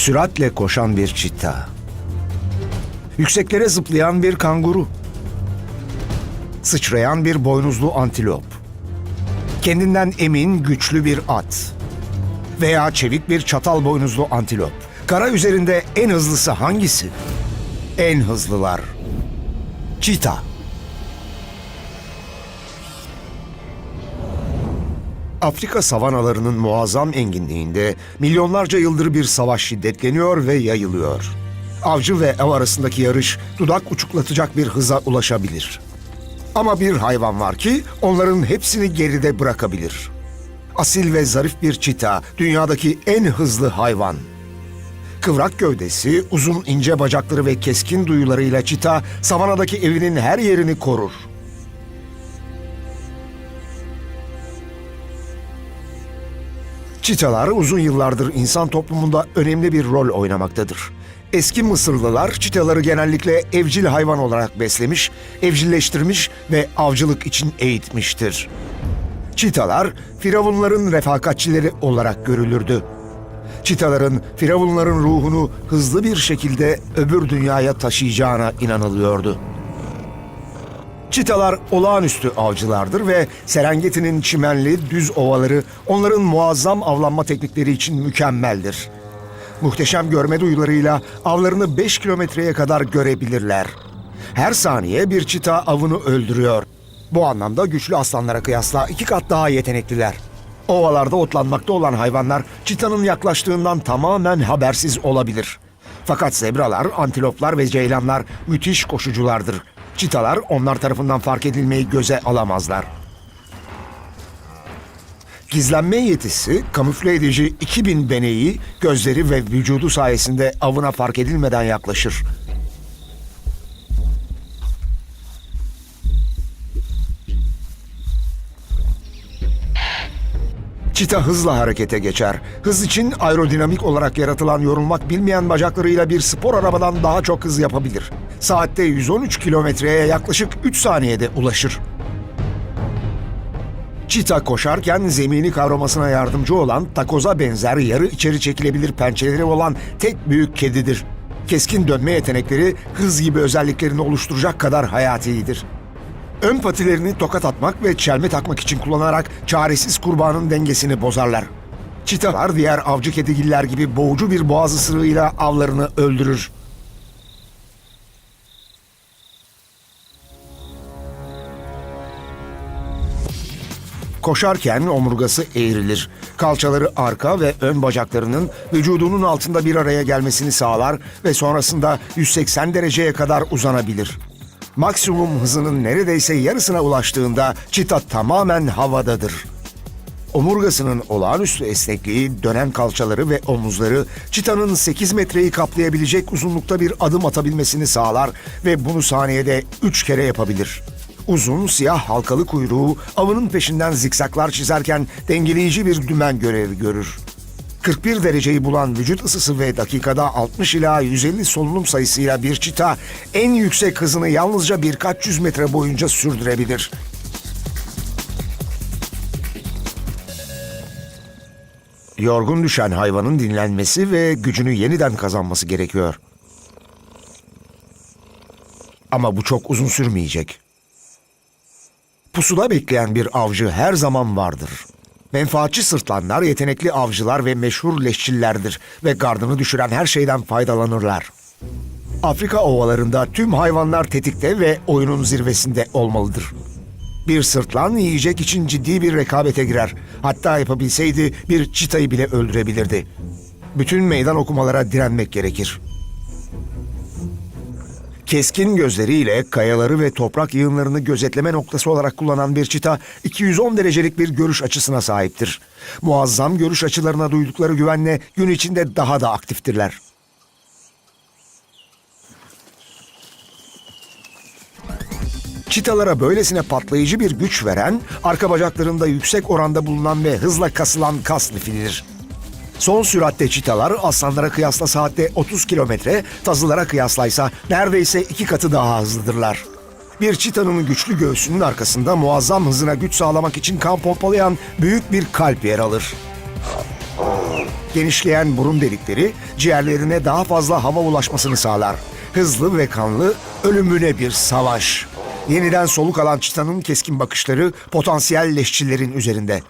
Süratle koşan bir çita. Yükseklere zıplayan bir kanguru. Sıçrayan bir boynuzlu antilop. Kendinden emin güçlü bir at. Veya çevik bir çatal boynuzlu antilop. Kara üzerinde en hızlısı hangisi? En hızlılar. Çita. Afrika savanalarının muazzam enginliğinde milyonlarca yıldır bir savaş şiddetleniyor ve yayılıyor. Avcı ve av arasındaki yarış dudak uçuklatacak bir hıza ulaşabilir. Ama bir hayvan var ki onların hepsini geride bırakabilir. Asil ve zarif bir çita, dünyadaki en hızlı hayvan. Kıvrak gövdesi, uzun ince bacakları ve keskin duyularıyla çita savanadaki evinin her yerini korur. Çitalar uzun yıllardır insan toplumunda önemli bir rol oynamaktadır. Eski Mısırlılar çitaları genellikle evcil hayvan olarak beslemiş, evcilleştirmiş ve avcılık için eğitmiştir. Çitalar, firavunların refakatçileri olarak görülürdü. Çitaların, firavunların ruhunu hızlı bir şekilde öbür dünyaya taşıyacağına inanılıyordu. Çitalar olağanüstü avcılardır ve Serengeti'nin çimenli düz ovaları onların muazzam avlanma teknikleri için mükemmeldir. Muhteşem görme duyularıyla avlarını 5 kilometreye kadar görebilirler. Her saniye bir çita avını öldürüyor. Bu anlamda güçlü aslanlara kıyasla iki kat daha yetenekliler. Ovalarda otlanmakta olan hayvanlar çitanın yaklaştığından tamamen habersiz olabilir. Fakat zebralar, antiloplar ve ceylanlar müthiş koşuculardır. Çitalar onlar tarafından fark edilmeyi göze alamazlar. Gizlenme yetisi, kamufle edici 2000 beneği, gözleri ve vücudu sayesinde avına fark edilmeden yaklaşır. Çita hızla harekete geçer. Hız için aerodinamik olarak yaratılan yorulmak bilmeyen bacaklarıyla bir spor arabadan daha çok hız yapabilir. Saatte 113 kilometreye yaklaşık 3 saniyede ulaşır. Çita koşarken zemini kavramasına yardımcı olan takoza benzer yarı içeri çekilebilir pençeleri olan tek büyük kedidir. Keskin dönme yetenekleri hız gibi özelliklerini oluşturacak kadar hayatidir. Ön patilerini tokat atmak ve çelme takmak için kullanarak çaresiz kurbanın dengesini bozarlar. Çitalar diğer avcı kedigiller gibi boğucu bir boğaz ısırığıyla avlarını öldürür. Koşarken omurgası eğrilir. Kalçaları arka ve ön bacaklarının vücudunun altında bir araya gelmesini sağlar ve sonrasında 180 dereceye kadar uzanabilir. Maksimum hızının neredeyse yarısına ulaştığında çita tamamen havadadır. Omurgasının olağanüstü esnekliği, dönen kalçaları ve omuzları çitanın 8 metreyi kaplayabilecek uzunlukta bir adım atabilmesini sağlar ve bunu saniyede 3 kere yapabilir. Uzun siyah halkalı kuyruğu avının peşinden zikzaklar çizerken dengeleyici bir dümen görevi görür. 41 dereceyi bulan vücut ısısı ve dakikada 60 ila 150 solunum sayısıyla bir çita en yüksek hızını yalnızca birkaç yüz metre boyunca sürdürebilir. Yorgun düşen hayvanın dinlenmesi ve gücünü yeniden kazanması gerekiyor. Ama bu çok uzun sürmeyecek. Pusuda bekleyen bir avcı her zaman vardır. Menfaatçi sırtlanlar yetenekli avcılar ve meşhur leşçillerdir ve gardını düşüren her şeyden faydalanırlar. Afrika ovalarında tüm hayvanlar tetikte ve oyunun zirvesinde olmalıdır. Bir sırtlan yiyecek için ciddi bir rekabete girer. Hatta yapabilseydi bir çitayı bile öldürebilirdi. Bütün meydan okumalara direnmek gerekir. Keskin gözleriyle kayaları ve toprak yığınlarını gözetleme noktası olarak kullanan bir çita 210 derecelik bir görüş açısına sahiptir. Muazzam görüş açılarına duydukları güvenle gün içinde daha da aktiftirler. Çitalara böylesine patlayıcı bir güç veren, arka bacaklarında yüksek oranda bulunan ve hızla kasılan kas lifinidir. Son süratte çitalar aslanlara kıyasla saatte 30 kilometre, tazılara kıyaslaysa neredeyse iki katı daha hızlıdırlar. Bir çitanın güçlü göğsünün arkasında muazzam hızına güç sağlamak için kan pompalayan büyük bir kalp yer alır. Genişleyen burun delikleri ciğerlerine daha fazla hava ulaşmasını sağlar. Hızlı ve kanlı ölümüne bir savaş. Yeniden soluk alan çitanın keskin bakışları potansiyel leşçilerin üzerinde.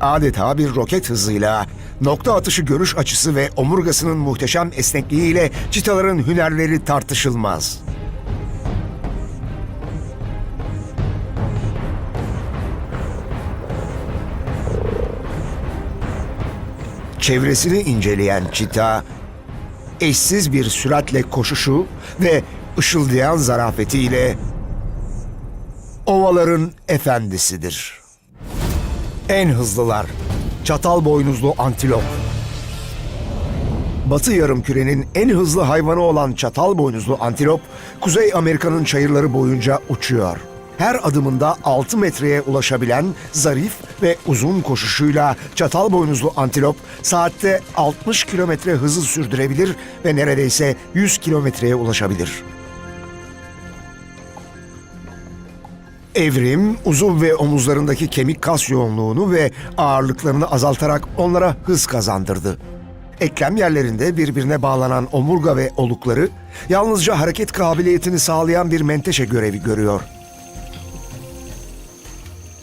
Adeta bir roket hızıyla, nokta atışı görüş açısı ve omurgasının muhteşem esnekliğiyle çitaların hünerleri tartışılmaz. Çevresini inceleyen çita, eşsiz bir süratle koşuşu ve ışıldayan zarafetiyle ovaların efendisidir. En hızlılar, çatal boynuzlu antilop. Batı yarımkürenin en hızlı hayvanı olan çatal boynuzlu antilop, Kuzey Amerika'nın çayırları boyunca uçuyor. Her adımında 6 metreye ulaşabilen zarif ve uzun koşuşuyla çatal boynuzlu antilop saatte 60 kilometre hızı sürdürebilir ve neredeyse 100 kilometreye ulaşabilir. Evrim, uzun ve omuzlarındaki kemik kas yoğunluğunu ve ağırlıklarını azaltarak onlara hız kazandırdı. Eklem yerlerinde birbirine bağlanan omurga ve olukları yalnızca hareket kabiliyetini sağlayan bir menteşe görevi görüyor.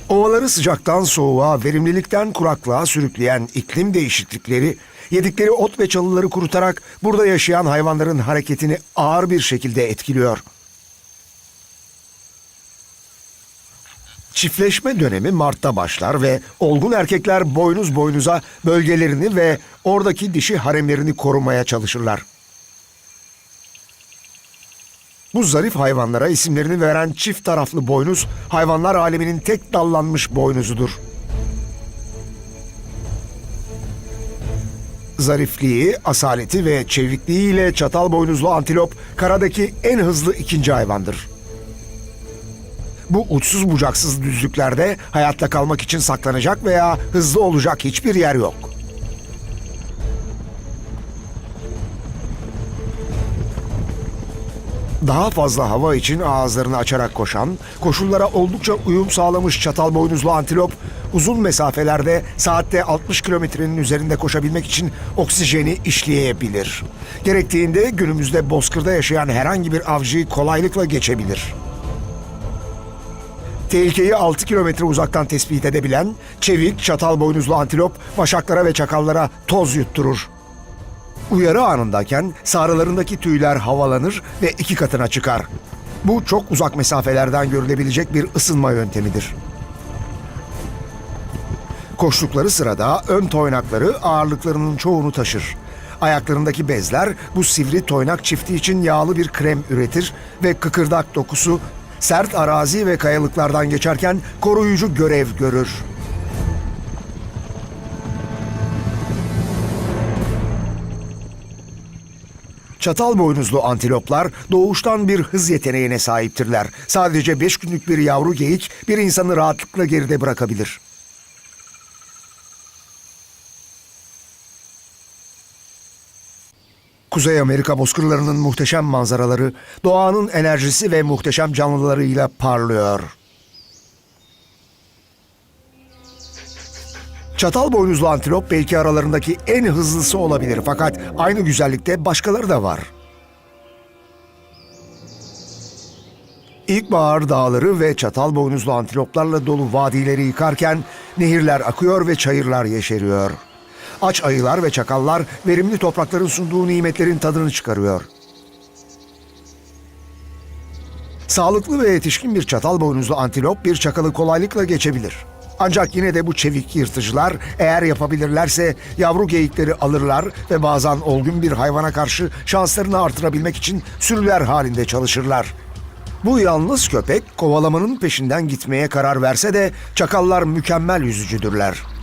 Ovaları sıcaktan soğuğa, verimlilikten kuraklığa sürükleyen iklim değişiklikleri, yedikleri ot ve çalıları kurutarak burada yaşayan hayvanların hareketini ağır bir şekilde etkiliyor. Çiftleşme dönemi Mart'ta başlar ve olgun erkekler boynuz boynuza bölgelerini ve oradaki dişi haremlerini korumaya çalışırlar. Bu zarif hayvanlara isimlerini veren çift taraflı boynuz, hayvanlar aleminin tek dallanmış boynuzudur. Zarifliği, asaleti ve çevikliğiyle çatal boynuzlu antilop karadaki en hızlı ikinci hayvandır. Bu uçsuz bucaksız düzlüklerde hayatta kalmak için saklanacak veya hızlı olacak hiçbir yer yok. Daha fazla hava için ağızlarını açarak koşan, koşullara oldukça uyum sağlamış çatal boynuzlu antilop, uzun mesafelerde saatte 60 kilometrenin üzerinde koşabilmek için oksijeni işleyebilir. Gerektiğinde günümüzde bozkırda yaşayan herhangi bir avcıyı kolaylıkla geçebilir. Tehlikeyi 6 kilometre uzaktan tespit edebilen, çevik, çatal boynuzlu antilop, başaklara ve çakallara toz yutturur. Uyarı anındayken sarılarındaki tüyler havalanır ve iki katına çıkar. Bu çok uzak mesafelerden görülebilecek bir ısınma yöntemidir. Koştukları sırada ön toynakları ağırlıklarının çoğunu taşır. Ayaklarındaki bezler bu sivri toynak çifti için yağlı bir krem üretir ve kıkırdak dokusu sert arazi ve kayalıklardan geçerken koruyucu görev görür. Çatal boynuzlu antiloplar doğuştan bir hız yeteneğine sahiptirler. Sadece 5 günlük bir yavru geyik bir insanı rahatlıkla geride bırakabilir. Kuzey Amerika bozkırlarının muhteşem manzaraları, doğanın enerjisi ve muhteşem canlılarıyla parlıyor. Çatal boynuzlu antilop belki aralarındaki en hızlısı olabilir fakat aynı güzellikte başkaları da var. İlkbahar dağları ve çatal boynuzlu antiloplarla dolu vadileri yıkarken nehirler akıyor ve çayırlar yeşeriyor. Aç ayılar ve çakallar verimli toprakların sunduğu nimetlerin tadını çıkarıyor. Sağlıklı ve yetişkin bir çatal boynuzlu antilop bir çakalı kolaylıkla geçebilir. Ancak yine de bu çevik yırtıcılar eğer yapabilirlerse yavru geyikleri alırlar ve bazen olgun bir hayvana karşı şanslarını artırabilmek için sürüler halinde çalışırlar. Bu yalnız köpek kovalamanın peşinden gitmeye karar verse de çakallar mükemmel yüzücüdürler.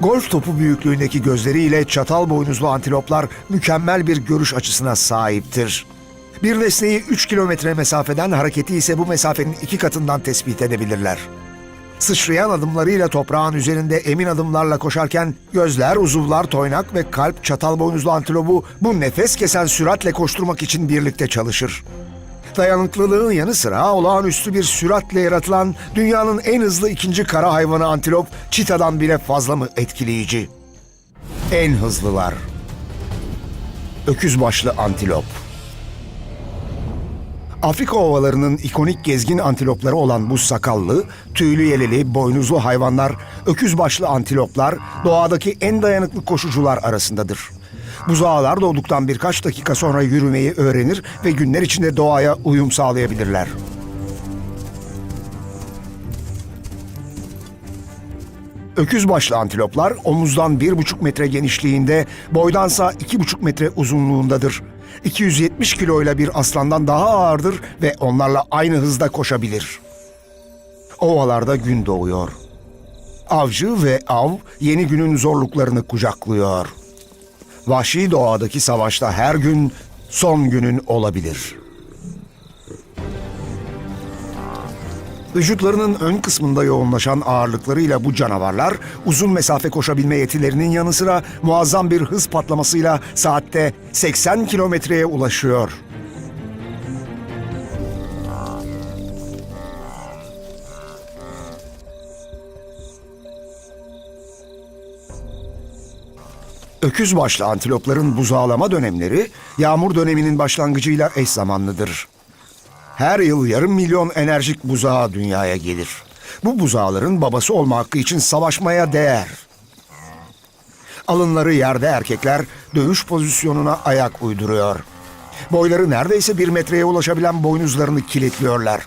Golf topu büyüklüğündeki gözleriyle çatal boynuzlu antiloplar mükemmel bir görüş açısına sahiptir. Bir nesneyi 3 kilometre mesafeden hareketi ise bu mesafenin iki katından tespit edebilirler. Sıçrayan adımlarıyla toprağın üzerinde emin adımlarla koşarken gözler, uzuvlar, toynak ve kalp çatal boynuzlu antilopu bu nefes kesen süratle koşturmak için birlikte çalışır. Dayanıklılığın yanı sıra olağanüstü bir süratle yaratılan dünyanın en hızlı ikinci kara hayvanı antilop çitadan bile fazla mı etkileyici? En hızlılar. Öküz başlı antilop. Afrika ovalarının ikonik gezgin antilopları olan bu sakallı, tüylü yeleli, boynuzlu hayvanlar, öküz başlı antiloplar doğadaki en dayanıklı koşucular arasındadır. Buzağılar doğduktan birkaç dakika sonra yürümeyi öğrenir ve günler içinde doğaya uyum sağlayabilirler. Öküz başlı antiloplar omuzdan 1,5 metre genişliğinde, boydansa 2,5 metre uzunluğundadır. 270 kiloyla bir aslandan daha ağırdır ve onlarla aynı hızda koşabilir. Ovalarda gün doğuyor. Avcı ve av yeni günün zorluklarını kucaklıyor. Vahşi doğadaki savaşta her gün son günün olabilir.'' Vücutlarının ön kısmında yoğunlaşan ağırlıklarıyla bu canavarlar uzun mesafe koşabilme yetilerinin yanı sıra muazzam bir hız patlamasıyla saatte 80 kilometreye ulaşıyor. Öküz başlı antilopların buzağlama dönemleri yağmur döneminin başlangıcıyla eş zamanlıdır. Her yıl yarım milyon enerjik buzağı dünyaya gelir. Bu buzağların babası olma hakkı için savaşmaya değer. Alınları yerde erkekler dövüş pozisyonuna ayak uyduruyor. Boyları neredeyse bir metreye ulaşabilen boynuzlarını kilitliyorlar.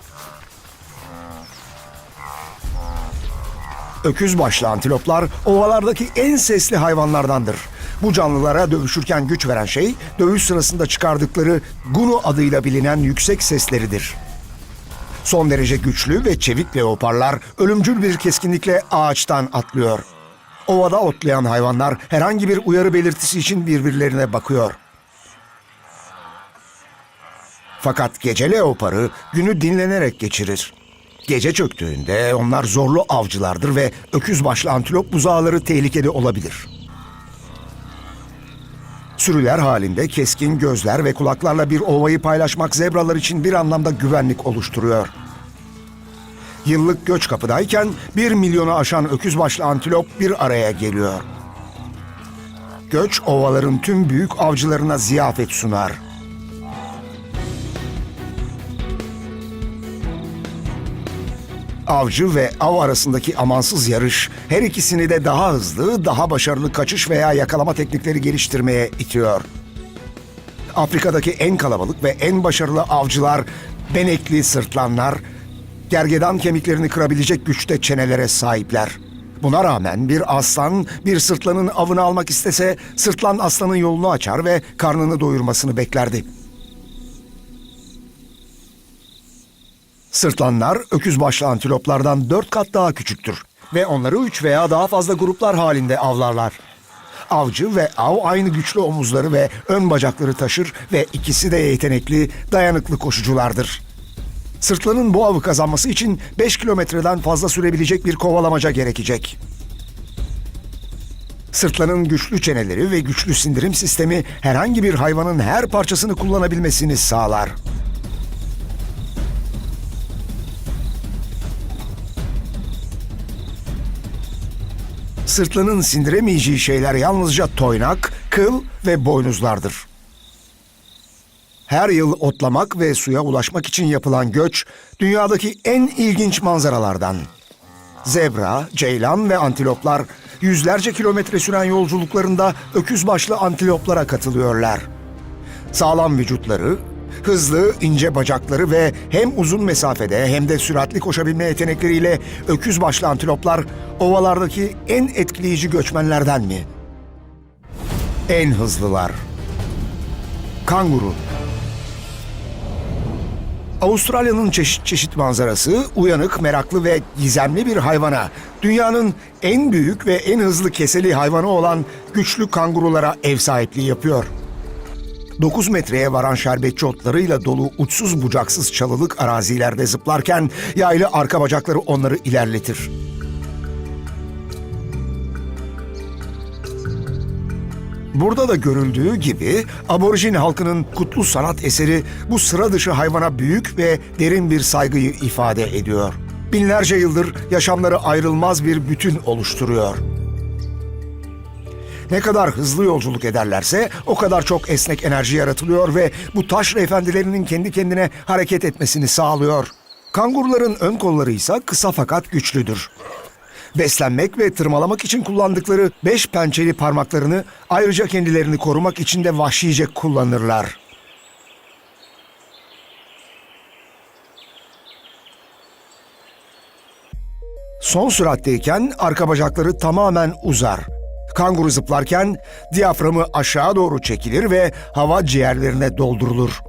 Öküz başlı antiloplar ovalardaki en sesli hayvanlardandır. Bu canlılara dövüşürken güç veren şey dövüş sırasında çıkardıkları gunu adıyla bilinen yüksek sesleridir. Son derece güçlü ve çevik leoparlar ölümcül bir keskinlikle ağaçtan atlıyor. Ovada otlayan hayvanlar herhangi bir uyarı belirtisi için birbirlerine bakıyor. Fakat gece leoparı günü dinlenerek geçirir. Gece çöktüğünde onlar zorlu avcılardır ve öküz başlı antilop buzağları tehlikede olabilir. Sürüler halinde keskin gözler ve kulaklarla bir ovayı paylaşmak zebralar için bir anlamda güvenlik oluşturuyor. Yıllık göç kapıdayken bir milyonu aşan öküz başlı antilop bir araya geliyor. Göç ovaların tüm büyük avcılarına ziyafet sunar. Avcı ve av arasındaki amansız yarış her ikisini de daha hızlı, daha başarılı kaçış veya yakalama teknikleri geliştirmeye itiyor. Afrika'daki en kalabalık ve en başarılı avcılar benekli sırtlanlar, gergedan kemiklerini kırabilecek güçte çenelere sahipler. Buna rağmen bir aslan bir sırtlanın avını almak istese sırtlan aslanın yolunu açar ve karnını doyurmasını beklerdi. Sırtlanlar öküz başlı antiloplardan dört kat daha küçüktür ve onları üç veya daha fazla gruplar halinde avlarlar. Avcı ve av aynı güçlü omuzları ve ön bacakları taşır ve ikisi de yetenekli, dayanıklı koşuculardır. Sırtlanın bu avı kazanması için 5 kilometreden fazla sürebilecek bir kovalamaca gerekecek. Sırtlanın güçlü çeneleri ve güçlü sindirim sistemi herhangi bir hayvanın her parçasını kullanabilmesini sağlar. Sırtlanın sindiremeyeceği şeyler yalnızca toynak, kıl ve boynuzlardır. Her yıl otlamak ve suya ulaşmak için yapılan göç dünyadaki en ilginç manzaralardan. Zebra, ceylan ve antiloplar yüzlerce kilometre süren yolculuklarında öküz başlı antiloplara katılıyorlar. Sağlam vücutları, hızlı, ince bacakları ve hem uzun mesafede hem de süratli koşabilme yetenekleriyle öküz başlı antiloplar ovalardaki en etkileyici göçmenlerden mi? En hızlılar. Kanguru. Avustralya'nın çeşit çeşit manzarası uyanık, meraklı ve gizemli bir hayvana, dünyanın en büyük ve en hızlı keseli hayvanı olan güçlü kangurulara ev sahipliği yapıyor. 9 metreye varan şerbetçi otlarıyla dolu uçsuz bucaksız çalılık arazilerde zıplarken yaylı arka bacakları onları ilerletir. Burada da görüldüğü gibi aborjin halkının kutlu sanat eseri bu sıra dışı hayvana büyük ve derin bir saygıyı ifade ediyor. Binlerce yıldır yaşamları ayrılmaz bir bütün oluşturuyor. Ne kadar hızlı yolculuk ederlerse o kadar çok esnek enerji yaratılıyor ve bu taş efendilerinin kendi kendine hareket etmesini sağlıyor. Kanguruların ön kolları ise kısa fakat güçlüdür. Beslenmek ve tırmalamak için kullandıkları beş pençeli parmaklarını ayrıca kendilerini korumak için de vahşice kullanırlar. Son süratteyken arka bacakları tamamen uzar. Kanguru zıplarken diyaframı aşağı doğru çekilir ve hava ciğerlerine doldurulur.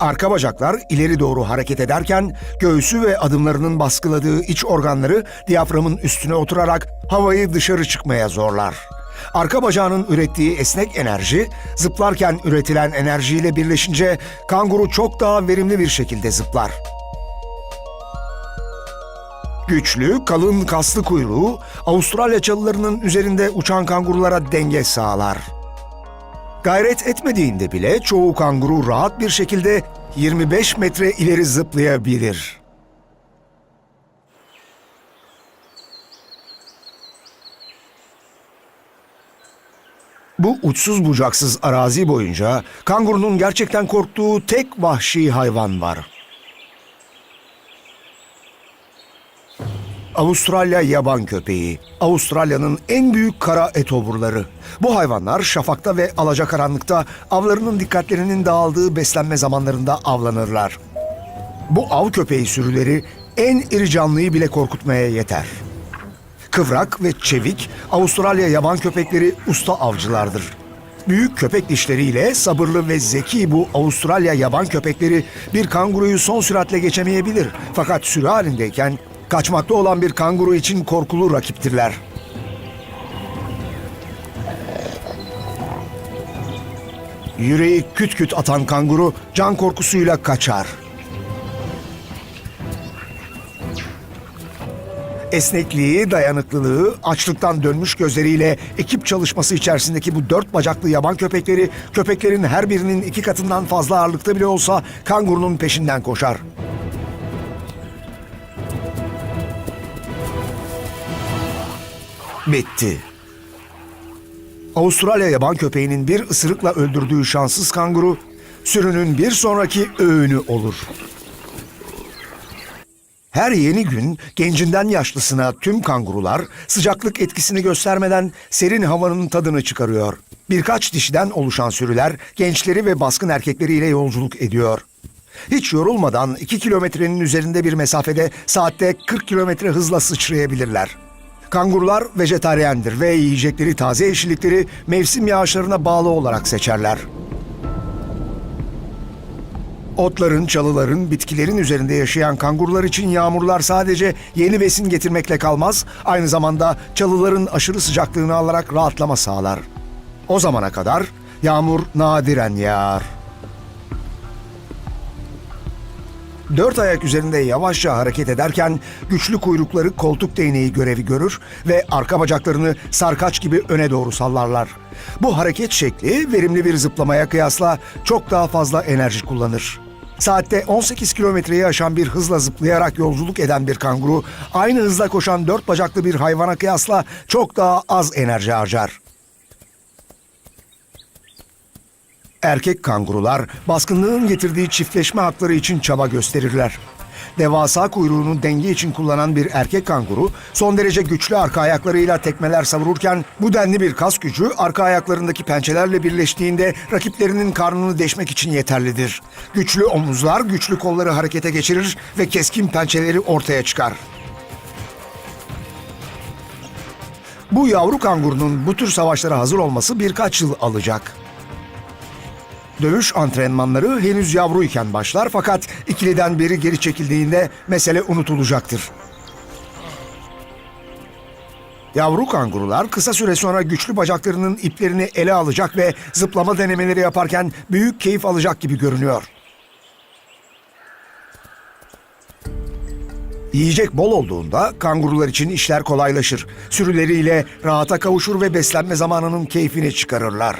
Arka bacaklar ileri doğru hareket ederken göğsü ve adımlarının baskıladığı iç organları diyaframın üstüne oturarak havayı dışarı çıkmaya zorlar. Arka bacağının ürettiği esnek enerji zıplarken üretilen enerjiyle birleşince kanguru çok daha verimli bir şekilde zıplar. Güçlü, kalın kaslı kuyruğu Avustralya çalılarının üzerinde uçan kangurulara denge sağlar. Gayret etmediğinde bile çoğu kanguru rahat bir şekilde 25 metre ileri zıplayabilir. Bu uçsuz bucaksız arazi boyunca kangurunun gerçekten korktuğu tek vahşi hayvan var. Avustralya yaban köpeği. Avustralya'nın en büyük kara etoburları. Bu hayvanlar şafakta ve alacakaranlıkta avlarının dikkatlerinin dağıldığı beslenme zamanlarında avlanırlar. Bu av köpeği sürüleri en iri canlıyı bile korkutmaya yeter. Kıvrak ve çevik Avustralya yaban köpekleri usta avcılardır. Büyük köpek dişleriyle sabırlı ve zeki bu Avustralya yaban köpekleri bir kanguruyu son süratle geçemeyebilir. Fakat sürü halindeyken kaçmakta olan bir kanguru için korkulu rakiptirler. Yüreği küt küt atan kanguru can korkusuyla kaçar. Esnekliği, dayanıklılığı, açlıktan dönmüş gözleriyle ekip çalışması içerisindeki bu dört bacaklı yaban köpekleri, köpeklerin her birinin iki katından fazla ağırlıkta bile olsa kangurunun peşinden koşar. Bitti. Avustralya yaban köpeğinin bir ısırıkla öldürdüğü şanssız kanguru, sürünün bir sonraki öğünü olur. Her yeni gün gencinden yaşlısına tüm kangurular sıcaklık etkisini göstermeden serin havanın tadını çıkarıyor. Birkaç dişiden oluşan sürüler gençleri ve baskın erkekleriyle yolculuk ediyor. Hiç yorulmadan 2 kilometrenin üzerinde bir mesafede saatte 40 kilometre hızla sıçrayabilirler. Kangurular vejetaryendir ve yiyecekleri taze yeşillikleri mevsim yağışlarına bağlı olarak seçerler. Otların, çalıların, bitkilerin üzerinde yaşayan kangurular için yağmurlar sadece yeni besin getirmekle kalmaz, aynı zamanda çalıların aşırı sıcaklığını alarak rahatlama sağlar. O zamana kadar yağmur nadiren yağar. Dört ayak üzerinde yavaşça hareket ederken güçlü kuyrukları koltuk değneği görevi görür ve arka bacaklarını sarkaç gibi öne doğru sallarlar. Bu hareket şekli verimli bir zıplamaya kıyasla çok daha fazla enerji kullanır. Saatte 18 kilometreyi aşan bir hızla zıplayarak yolculuk eden bir kanguru, aynı hızla koşan dört bacaklı bir hayvana kıyasla çok daha az enerji harcar. Erkek kangurular baskınlığın getirdiği çiftleşme hakları için çaba gösterirler. Devasa kuyruğunu denge için kullanan bir erkek kanguru son derece güçlü arka ayaklarıyla tekmeler savururken bu denli bir kas gücü arka ayaklarındaki pençelerle birleştiğinde rakiplerinin karnını deşmek için yeterlidir. Güçlü omuzlar güçlü kolları harekete geçirir ve keskin pençeleri ortaya çıkar. Bu yavru kangurunun bu tür savaşlara hazır olması birkaç yıl alacak. Dövüş antrenmanları henüz yavruyken başlar fakat ikiliden biri geri çekildiğinde mesele unutulacaktır. Yavru kangurular kısa süre sonra güçlü bacaklarının iplerini ele alacak ve zıplama denemeleri yaparken büyük keyif alacak gibi görünüyor. Yiyecek bol olduğunda kangurular için işler kolaylaşır. Sürüleriyle rahata kavuşur ve beslenme zamanının keyfini çıkarırlar.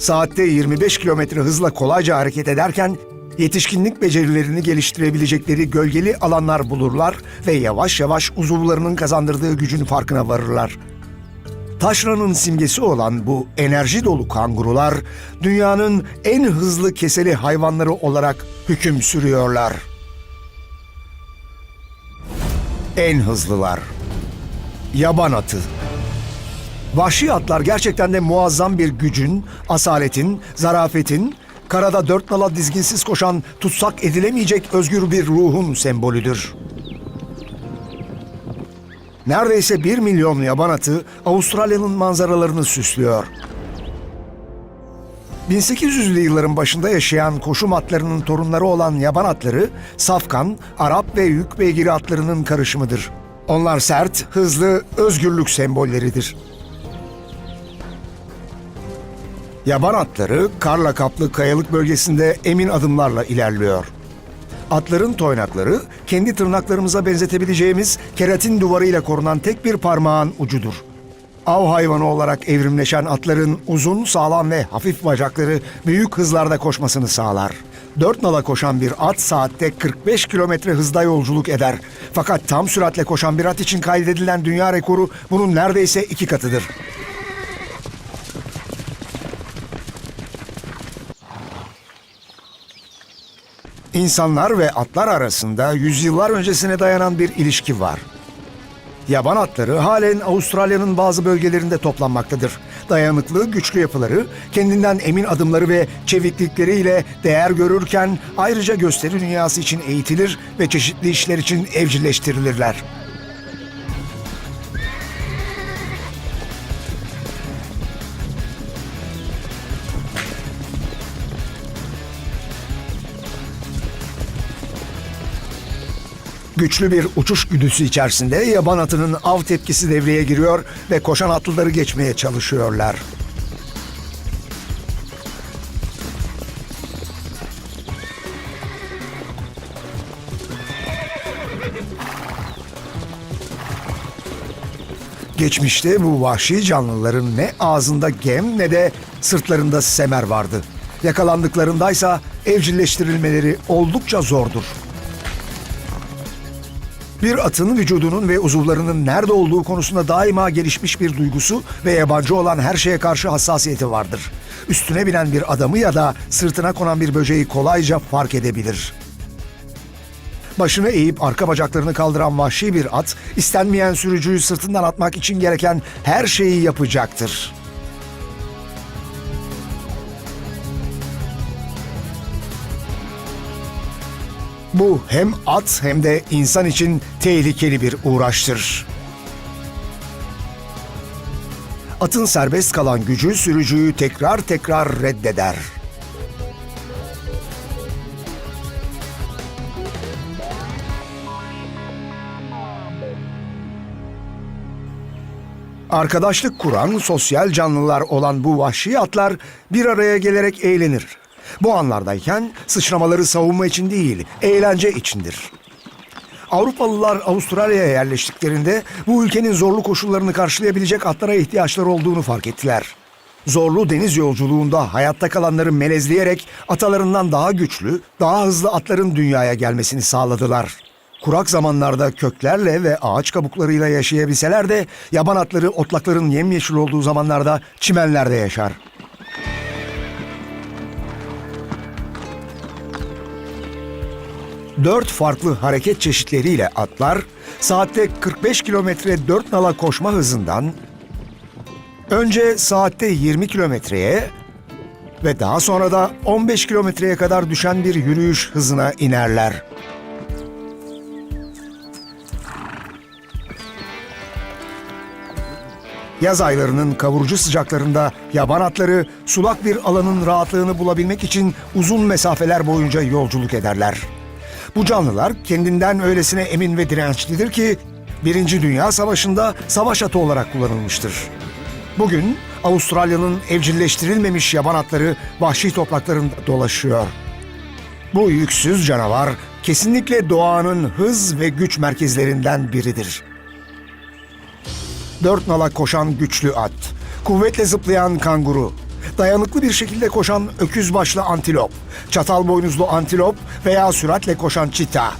Saatte 25 kilometre hızla kolayca hareket ederken yetişkinlik becerilerini geliştirebilecekleri gölgeli alanlar bulurlar ve yavaş yavaş uzuvlarının kazandırdığı gücün farkına varırlar. Taşra'nın simgesi olan bu enerji dolu kangurular dünyanın en hızlı keseli hayvanları olarak hüküm sürüyorlar. En hızlılar. Yaban atı. Vahşi atlar gerçekten de muazzam bir gücün, asaletin, zarafetin, karada dört nala dizginsiz koşan tutsak edilemeyecek özgür bir ruhun sembolüdür. Neredeyse bir milyon yaban atı Avustralya'nın manzaralarını süslüyor. 1800'lü yılların başında yaşayan koşum atlarının torunları olan yaban atları, safkan, Arap ve yük beygiri atlarının karışımıdır. Onlar sert, hızlı, özgürlük sembolleridir. Yaban atları karla kaplı kayalık bölgesinde emin adımlarla ilerliyor. Atların toynakları kendi tırnaklarımıza benzetebileceğimiz keratin duvarıyla korunan tek bir parmağın ucudur. Av hayvanı olarak evrimleşen atların uzun, sağlam ve hafif bacakları büyük hızlarda koşmasını sağlar. Dört nala koşan bir at saatte 45 kilometre hızda yolculuk eder. Fakat tam süratle koşan bir at için kaydedilen dünya rekoru bunun neredeyse iki katıdır. İnsanlar ve atlar arasında yüzyıllar öncesine dayanan bir ilişki var. Yaban atları halen Avustralya'nın bazı bölgelerinde toplanmaktadır. Dayanıklı, güçlü yapıları, kendinden emin adımları ve çeviklikleriyle değer görürken ayrıca gösteri dünyası için eğitilir ve çeşitli işler için evcilleştirilirler. Güçlü bir uçuş güdüsü içerisinde yaban atının av tepkisi devreye giriyor ve koşan atlıları geçmeye çalışıyorlar. Geçmişte bu vahşi canlıların ne ağzında gem ne de sırtlarında semer vardı. Yakalandıklarındaysa evcilleştirilmeleri oldukça zordur. Bir atın vücudunun ve uzuvlarının nerede olduğu konusunda daima gelişmiş bir duygusu ve yabancı olan her şeye karşı hassasiyeti vardır. Üstüne binen bir adamı ya da sırtına konan bir böceği kolayca fark edebilir. Başını eğip arka bacaklarını kaldıran vahşi bir at, istenmeyen sürücüyü sırtından atmak için gereken her şeyi yapacaktır. Bu hem at hem de insan için tehlikeli bir uğraştır. Atın serbest kalan gücü sürücüyü tekrar tekrar reddeder. Arkadaşlık kuran sosyal canlılar olan bu vahşi atlar bir araya gelerek eğlenir. Bu anlardayken sıçramaları savunma için değil, eğlence içindir. Avrupalılar Avustralya'ya yerleştiklerinde bu ülkenin zorlu koşullarını karşılayabilecek atlara ihtiyaçları olduğunu fark ettiler. Zorlu deniz yolculuğunda hayatta kalanları melezleyerek atalarından daha güçlü, daha hızlı atların dünyaya gelmesini sağladılar. Kurak zamanlarda köklerle ve ağaç kabuklarıyla yaşayabilseler de yaban atları otlakların yemyeşil olduğu zamanlarda çimenlerde yaşar. Dört farklı hareket çeşitleriyle atlar saatte 45 kilometre dört nala koşma hızından önce saatte 20 kilometreye ve daha sonra da 15 kilometreye kadar düşen bir yürüyüş hızına inerler. Yaz aylarının kavurucu sıcaklarında yaban atları sulak bir alanın rahatlığını bulabilmek için uzun mesafeler boyunca yolculuk ederler. Bu canlılar kendinden öylesine emin ve dirençlidir ki Birinci Dünya Savaşı'nda savaş atı olarak kullanılmıştır. Bugün Avustralya'nın evcilleştirilmemiş yaban atları vahşi topraklarında dolaşıyor. Bu yüksüz canavar kesinlikle doğanın hız ve güç merkezlerinden biridir. Dört nala koşan güçlü at, kuvvetle zıplayan kanguru, dayanıklı bir şekilde koşan öküz başlı antilop, çatal boynuzlu antilop veya süratle koşan çita.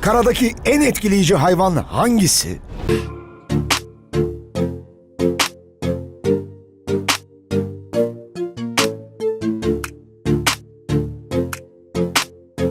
Karadaki en etkileyici hayvan hangisi?